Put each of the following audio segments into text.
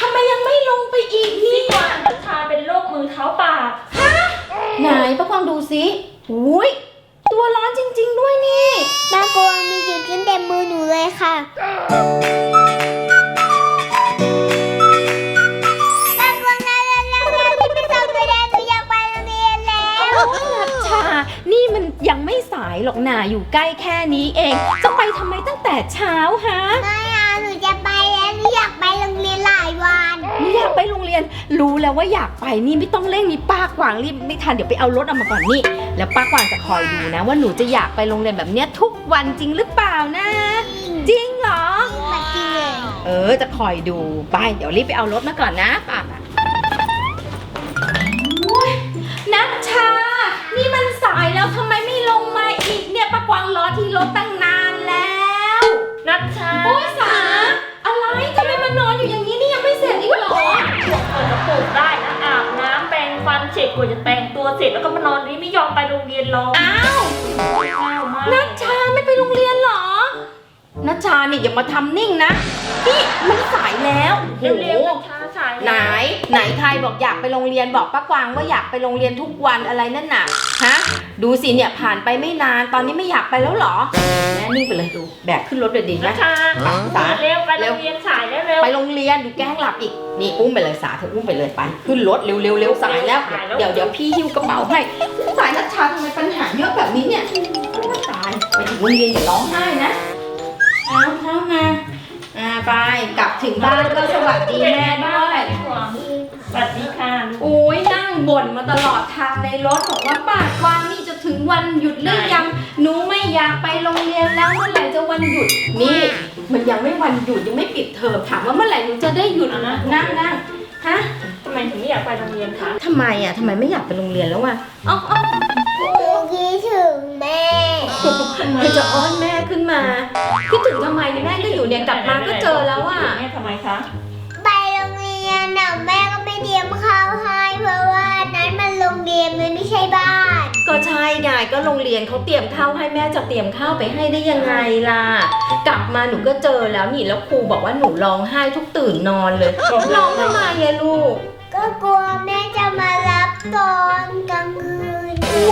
ทำไมยังไม่ลงไปอีกเนี่พี่ยกวางนัชชาเป็นโรคมือเท้าปาก ไหนป้ากวางดูสิอุ้ยตัวร้อนจริง ๆ ด้วยนี่แม่กวางมีจุดขึ้นเต็มมือหนูเลยค่ะแม่กวางแล้วแล้วแล้วพี่ไปส่งตัวแดงหนูอยากไปโรงเรียนแล้วนัชชา นี่มันยังไม่สายหรอกนาอยู่ใกล้แค่นี้เอง จะไปทำไมตั้งแต่เช้าฮะ ไม่ ไปโรงเรียนหลายวันหนูอยากไปโรงเรียน รู้แล้วว่าอยากไปนี่ไม่ต้องเร่งนี่ป้ากวางรีบไม่ทันเดี๋ยวไปเอารถเอามาก่อนนี่ แล้วป้ากวางจะคอยดูนะ ว่าหนูจะอยากไปโรงเรียนแบบเนี้ยทุกวันจริงหรือเปล่านะ จริงเหรอ มาจริงเลยเออจะคอยดูไปเดี๋ยวรีบไปเอารถมาก่อนนะป้าอะโอ๊ยนัชชา นี่มันสายแล้วทำไมไม่ ต่งตัวเสร็จแล้วก็มานอนนี้ไม่ยอมไปโรงเรียนหรอกอ้าวข้าวมากนัชชาไม่ไปโรงเรียนเหรอ นัชชาเนี่ยอย่ามาทำนิ่งนะ นี่มันสายแล้วโอ้โหเร็วๆนัชชาสายไหน ไหนใครบอกอยากไปโรงเรียนบอกป้ากวางว่าอยากไปโรงเรียนทุกวันอะไรนั่นน่ะ ฮะ ดูสิเนี่ยผ่านไปไม่นานตอนนี้ไม่อยากไปแล้วเหรอแน่นิ่งไปเลยดูแบกขึ้นรถเลยดีไหมนัชชาสาเร็วไปโรงเรียนสายแล้วเร็วไปโรงเรียนดูแกล้งหลับอีกนี่อุ้มไปเลยสาเธออุ้มไปเลยไปขึ้นรถเร็วเร็วเร็วสายแล้ว เดี๋ยวเดี๋ยวพี่หิ้วกระเป๋าให้สายนัชชาทำไมปัญหาเยอะแบบนี้เนี่ยตายไปถึงโรงเรียนอย่าร้องไห้นะ เอาเข้ามาอ่าไปกลับถึงบ้านก็สวัสดีแม่ด้วย สวัสดีค่ะลูก โอ้ยนั่งบ่นมาตลอดทางในรถบอกว่าป้ากวางนี่จะถึงวันหยุดหรือยังหนูไม่อยากไปโรงเรียนแล้วเมื่อไหร่จะวันหยุดนี่ มันยังไม่วันหยุดยังไม่ปิดเทอมถามว่าเมื่อไหร่หนูจะได้หยุดนะ นั่งนั่งฮะทำไมถึงไม่อยากไปโรงเรียนคะทำไมอะทำไมไม่อยากไปโรงเรียนแล้วอะอ๋ออ๋อหนูคิดถึงแม่ เธอจะอ้อนแม่ขึ้นมาคิดถึงทำไมเนี่ยแม่ก็อยู่เนี่ยกลับมาก็เจอแล้วอะแม่ทำไมคะไปโรงเรียนน่ะแม่ก็ไม่เตรียมข้าวให้เพราะว่านั้นมันโรงเรียนมันไม่ใช่บ้าน ก็ใช่ไงก็โรงเรียนเขาเตรียมข้าวให้แม่จะเตรียมข้าวไปให้ได้ยังไงล่ะ กลับมาหนูก็เจอแล้วนี่แล้วครูบอกว่าหนูร้องไห้ทุกตื่นนอนเลยร้องทำไมอะลูก ก็กลัวแม่จะมารับตอนกลางคืนอุ้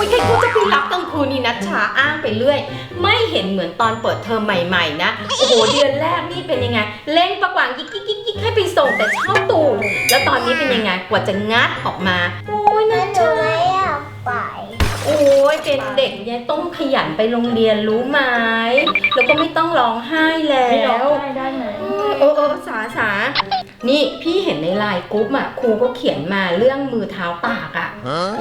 ยใครเขาจะไปรับกลางคืนนี่นัชชาอ้างไปเรื่อย ไม่เห็นเหมือนตอนเปิดเทอมใหม่ๆนะ โอ้โห เดือนแรกนี่เป็นยังไง เล่งประกวางยิกยิกยิกยิกให้ไปส่งแต่เช้าตู่แล้วตอนนี้เป็นยังไง กว่าจะงัดออกมา โอ้ยแม่นัชหนูชาไม่อยากไปโอ้ยเป็นเด็กเนี่ยต้องขยันไปโรงเรียนรู้ไหมแล้วก็ไม่ต้องร้องไห้แล้ไม่ร้องว ไห้ได้ไหม เออเออสาสา นี่พี่เห็นในไลน์กรุ๊ปอะครูก็เขียนมาเรื่องมือเท้าปากอะ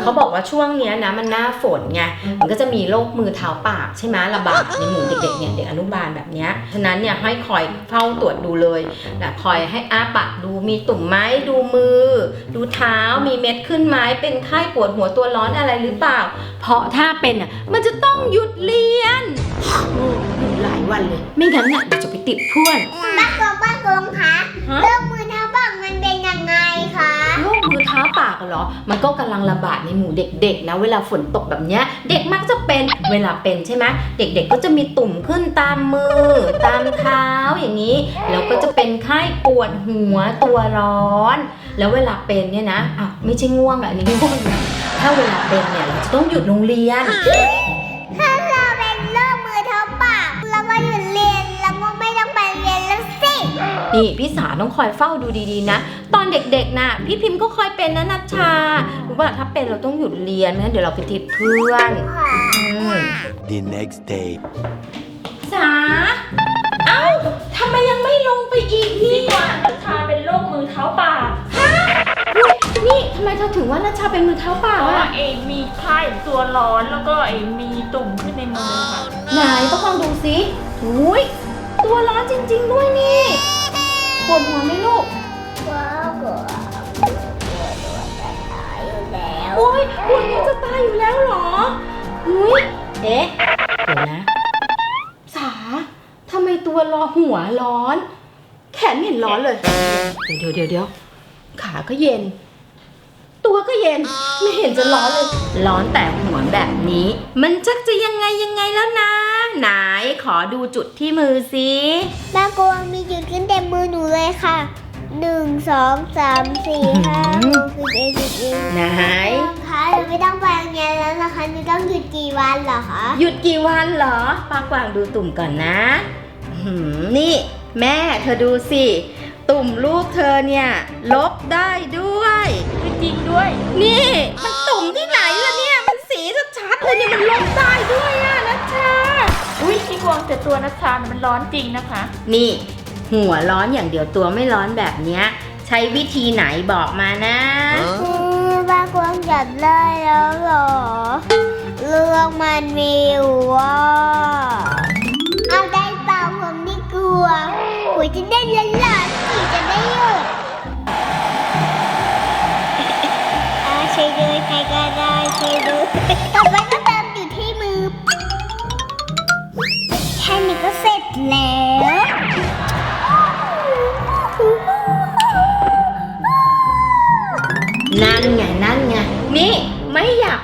เขาบอกว่าช่วงเนี้ยนะมันหน้าฝนไงมันก็จะมีโรคมือเท้าปากใช่ไหมระบาดในหมู่เด็กๆเนี่ยเด็กอนุบาลแบบเนี้ยฉะนั้นเนี่ยให้คอยเฝ้าตรวจดูเลยแบบคอยให้อ้าปากดูมีตุ่มไหมดูมือ ดูเท้ามีเม็ดขึ้นไหมเป็นไข้ปวดหัวตัวร้อนอะไรหรือเปล่า เพราะถ้าเป็นอะมันจะต้องหยุดเรียนอืมหยุดหลายวันเลย ไม่งั้นน่ะเดี๋ยวจะไปติดเพื่อนป้ากงป้ากงคะ ฮะเรื่ มันก็กำลังระบาดในหมู่เด็กๆนะ เวลาฝนตกแบบเนี้ย เด็กมักจะเป็นเวลาเป็นใช่ไหมเด็กๆก็จะมีตุ่มขึ้นตามมือ ตามเท้าอย่างนี้ แล้วก็จะเป็นไข้ปวดหัวตัวร้อน แล้วเวลาเป็นเนี่ยนะอ้าวไม่ใช่ง่วงอะอันนี้ง่วงนะถ้าเวลาเป็นเนี่ยเราจะต้องหยุดโรงเรียนถ้าเราเป็นโรคมือเท้าปากแล้วก็หยุดเรียนแล้วก็ไม่ต้องไปเรียนแล้วสินี่พี่สาต้องคอยเฝ้าดูดีๆนะ ตอนเด็กๆน่ะ พี่พิมพ์ก็คอยเป็นนะนัชชารู้ว่าถ้าเป็นเราต้องหยุดเรียนนะเดี๋ยวเราไปติดเพื่อนค่ะอืม The next day. สาเอ้าทำไมยังไม่ลงไปอีกนี่พี่กวางนัชชาเป็นโรคมือเท้าปากนี่ทำไมเธอถึงว่านัชชาเป็นมือเท้าเปล่าเพราะว่าอะเองมีไข้ตัวร้อนแล้วก็เองมีตุ่มขึ้นในมือค่ะไหนต้องลองดูสิอุ้ยตัวร้อนจริง ๆ ด้วยนี่ปวดหัวไหมลูก โอ้ยปวดหัวจะตายอยู่แล้วเหรออุ้ยเอ๊ะเดี๋ยวนะ สาทำไมตัวร้อนหัวร้อน แขนไม่เห็นร้อนเลย เดี๋ยวเดี๋ยวเดี๋ยวขาก็เย็น ตัวก็เย็นไม่เห็นจะร้อนเลย ร้อนแต่หัวแบบนี้ มันจักจะยังไงยังไงแล้วนะ ไหนขอดูจุดที่มือสิแม่กวางมีจุดขึ้นเต็มมือหนูเลยค่ะ หนึ่งสองสามสี่ห้าหกสิบเอ็ดสิบเอ็ดไหน คะหนูไม่ต้องไปโรงเรียนแล้วนะคะหนูต้องหยุดกี่วันเหรอคะหยุดกี่วันเหรอปากวางดูตุ่มก่อนนะหืมนี่ แม่เธอดูสิ ตุ่มลูกเธอเนี่ย ลบได้ด้วย จริงด้วย นี่ มันตุ่มที่ไหนล่ะเนี่ย มันสีชัดๆเลยเนี่ยมันลบได้ด้วยอะนัชชา อุ้ยพี่กวางแต่ตัวนัชชาเนี่ยมันร้อนจริงนะคะ นี่ หัวร้อนอย่างเดียวตัวไม่ร้อนแบบเนี้ยใช้วิธีไหนบอกมานะอืมป้ากวางจัดได้แล้วเหรอ เรื่องมันมีอยู่ว่าเอาได้เปล่าผมดีกลัวหัวจะได้ละลายสีจะได้หยุดอาช่วยด้วยใครก็ได้ช่วยด้วยต่อไปก็เติมอยู่ที่มือ แค่นี้ก็เสร็จแล้ว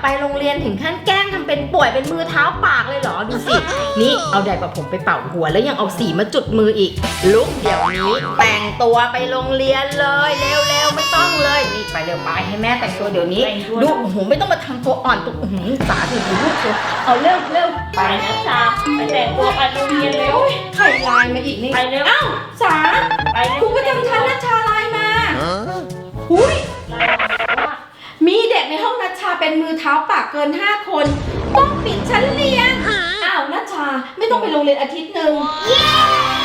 ไม่อยากไปโรงเรียนถึงขั้นแกล้งทำเป็นป่วยเป็นมือเท้าปากเลยเหรอดูสินี่เอาไดร์ประผมไปเป่าหัวแล้วยังเอาสีมาจุดมืออีก ลุกเดี๋ยวนี้แต่งตัวไปโรงเรียนเลยเร็วๆไม่ต้องเลยนี่ไปเร็วไปให้แม่แต่งตัวเดี๋ยวนี้แต่งตัวดูโอ้โหไม่ต้องมาทำตัวอ่อนตัวอื้อหือสาถึงดูลูกเธอเอาเร็วเร็วไปนัชชาไปแต่งตัวไปโรงเรียนเร็วใครไลน์มาอีกนี่ไปเร็วอ้าวสาไปเร็วครูประจำชั้นนัชชาไลน์มาหุย มีเด็กในห้องนัชชา เป็นมือเท้าปากเกิน 5 คน ต้องปิดชั้นเรียนอ้าวนัชชาไม่ต้องไปโรงเรียนอาทิตย์หนึ่ง เย้